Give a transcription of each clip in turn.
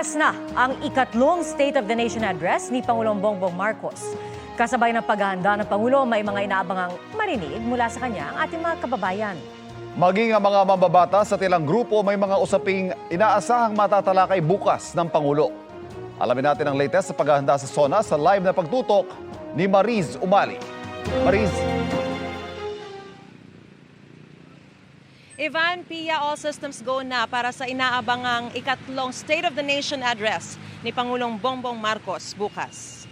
Bukas na ang ikatlong State of the Nation address ni Pangulong Bongbong Marcos. Kasabay ng paghahanda ng Pangulo, may mga inaabangang marinig mula sa kanya ang ating mga kababayan. Maging ang mga mambabatas sa ilang grupo may mga usaping inaasahang matatalakay bukas ng Pangulo. Alamin natin ang latest sa paghahanda sa SONA sa live na pagtutok ni Mariz Umali. Mariz, Ivan, Pia, all systems go na para sa inaabangang ikatlong State of the Nation address ni Pangulong Bongbong Marcos bukas.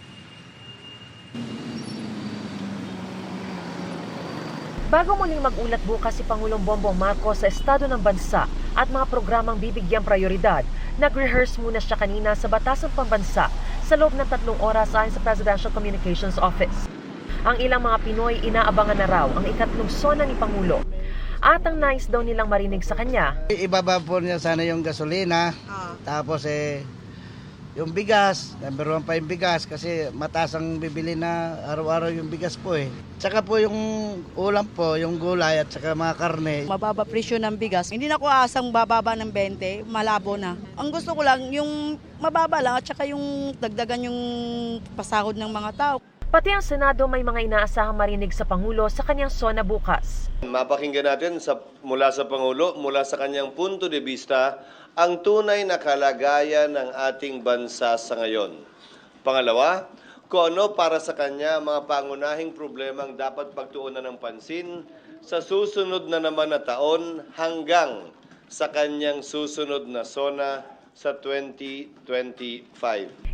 Bago muling magulat bukas si Pangulong Bongbong Marcos sa estado ng bansa at mga programang bibigyang prioridad, nag-rehearse muna siya kanina sa Batasang Pambansa sa loob ng tatlong oras ayon sa Presidential Communications Office. Ang ilang mga Pinoy inaabangan na raw ang ikatlong sona ni Pangulo. At ang nais daw nilang marinig sa kanya, Ibaba po niya sana yung gasolina. Tapos eh, yung bigas, number one pa yung bigas kasi mataas ang bibili na araw-araw yung bigas po eh. Tsaka po yung ulam po, yung gulay at tsaka mga karne. mababa presyo ng bigas. Hindi na ko asang bababa ng 20, malabo na. Ang gusto ko lang, yung mababa lang at saka yung dagdagan yung pasahod ng mga tao. Pati ang Senado may mga inaasahang marinig sa Pangulo sa kanyang sona bukas. Mapakinggan natin sa, mula sa Pangulo, mula sa kanyang punto de vista, ang tunay na kalagayan ng ating bansa sa ngayon. Pangalawa, kung ano para sa kanya mga pangunahing problemang dapat pagtuunan ng pansin sa susunod na naman na taon hanggang sa kanyang susunod na sona sa 2025.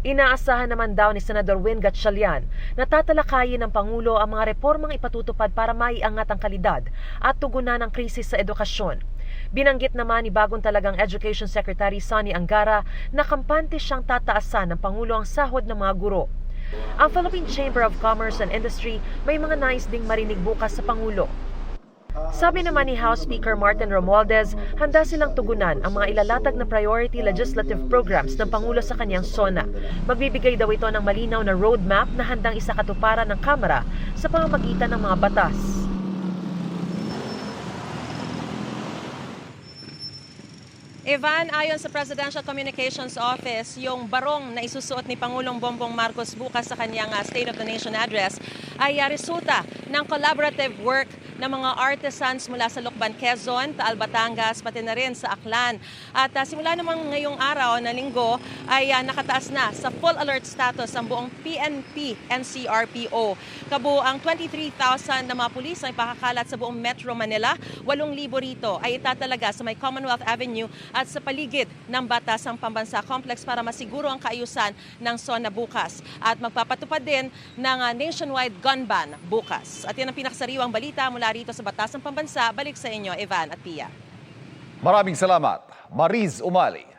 Inaasahan naman daw ni Senador Win Gatchalian na tatalakayin ng Pangulo ang mga reformang ipatutupad para maiangat ang kalidad at tugunan ang krisis sa edukasyon. Binanggit naman ni bagong talagang Education Secretary Sonny Angara na kampante siyang tataasan ng Pangulo ang sahod ng mga guro. Ang Philippine Chamber of Commerce and Industry may mga nais ding marinig bukas sa Pangulo. Sabi naman ni House Speaker Martin Romualdez, handa silang tugunan ang mga ilalatag na priority legislative programs ng Pangulo sa kanyang SONA. Magbibigay daw ito ng malinaw na roadmap na handang isakatuparan ng Kamara sa pamamagitan ng mga batas. Ivan, ayon sa Presidential Communications Office, yung barong na isusuot ni Pangulong Bongbong Marcos bukas sa kanyang ah, State of the Nation address ay ah, resulta ng collaborative work ng mga artisans mula sa Lucban, Quezon, Taal, Batangas, pati na rin sa Aklan. At ah, simula namang ngayong araw na linggo ay ah, nakataas na sa full alert status ang buong PNP NCRPO. Kabuang 23,000 na mga pulis ang ipakakalat sa buong Metro Manila. 8,000 rito ay itatalaga sa may Commonwealth Avenue at sa paligid ng Batasang Pambansa Complex para masiguro ang kaayusan ng SONA bukas. At magpapatupad din ng ah, nationwide gun ban bukas. At yan ang pinakasariwang balita mula rito sa Batasang Pambansa. Balik sa inyo, Evan at Pia. maraming salamat. Mariz Umali.